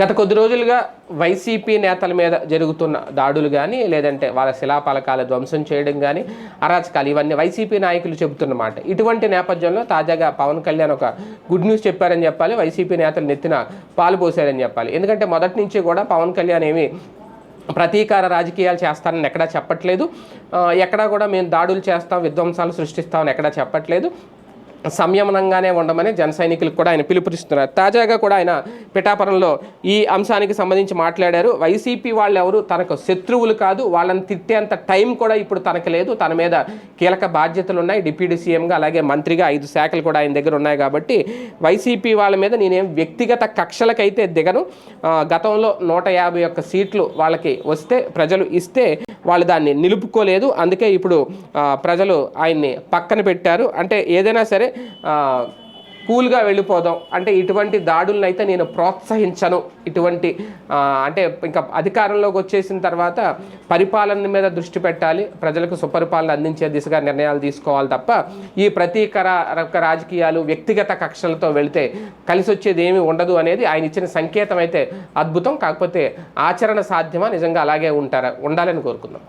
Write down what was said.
గత కొద్ది రోజులుగా వైసీపీ నేతల మీద జరుగుతున్న దాడులు కానీ లేదంటే వాళ్ళ శిలాపలకాల ధ్వంసం చేయడం కానీ అరాచకాలు ఇవన్నీ వైసీపీ నాయకులు చెబుతున్నమాట ఇటువంటి నేపథ్యంలో తాజాగా పవన్ కళ్యాణ్ ఒక గుడ్ న్యూస్ చెప్పారని చెప్పాలి వైసీపీ నేతలు నెత్తిన పాలు పోశారని చెప్పాలి. ఎందుకంటే మొదటి నుంచి కూడా పవన్ కళ్యాణ్ ఏమి ప్రతీకార రాజకీయాలు చేస్తానని ఎక్కడా చెప్పట్లేదు. ఎక్కడా కూడా మేము దాడులు చేస్తాం విధ్వంసాలు సృష్టిస్తామని ఎక్కడా చెప్పట్లేదు. సంయమనంగానే ఉండమని జన సైనికులకు కూడా ఆయన పిలుపునిస్తున్నారు. తాజాగా కూడా ఆయన పిఠాపురంలో ఈ అంశానికి సంబంధించి మాట్లాడారు. వైసీపీ వాళ్ళు ఎవరు తనకు శత్రువులు కాదు. వాళ్ళని తిట్టేంత టైం కూడా ఇప్పుడు తనకు లేదు. తన మీద కీలక బాధ్యతలు ఉన్నాయి. డిప్యూటీ సీఎంగా అలాగే మంత్రిగా ఐదు శాఖలు కూడా ఆయన దగ్గర ఉన్నాయి కాబట్టి వైసీపీ వాళ్ళ మీద నేనేం వ్యక్తిగత కక్షలకైతే దిగను. గతంలో నూట యాభై ఒక్క సీట్లు వాళ్ళకి వస్తే ప్రజలు ఇస్తే వాళ్ళు దాన్ని నిలుపుకోలేదు. అందుకే ఇప్పుడు ప్రజలు ఆయన్ని పక్కన పెట్టారు. అంటే ఏదైనా సరే కూల్గా వెళ్ళిపోదాం. అంటే ఇటువంటి దాడులను అయితే నేను ప్రోత్సహించను. ఇటువంటి అంటే ఇంకా అధికారంలోకి వచ్చేసిన తర్వాత పరిపాలన మీద దృష్టి పెట్టాలి. ప్రజలకు సుపరిపాలన అందించే దిశగా నిర్ణయాలు తీసుకోవాలి తప్ప ఈ ప్రతీకర రాజకీయాలు వ్యక్తిగత కక్షలతో వెళితే కలిసి వచ్చేది ఏమీ ఉండదు అనేది ఆయన ఇచ్చిన సంకేతం అయితే అద్భుతం. కాకపోతే ఆచరణ సాధ్యమా? నిజంగా అలాగే ఉంటారా? ఉండాలని కోరుకుందాం.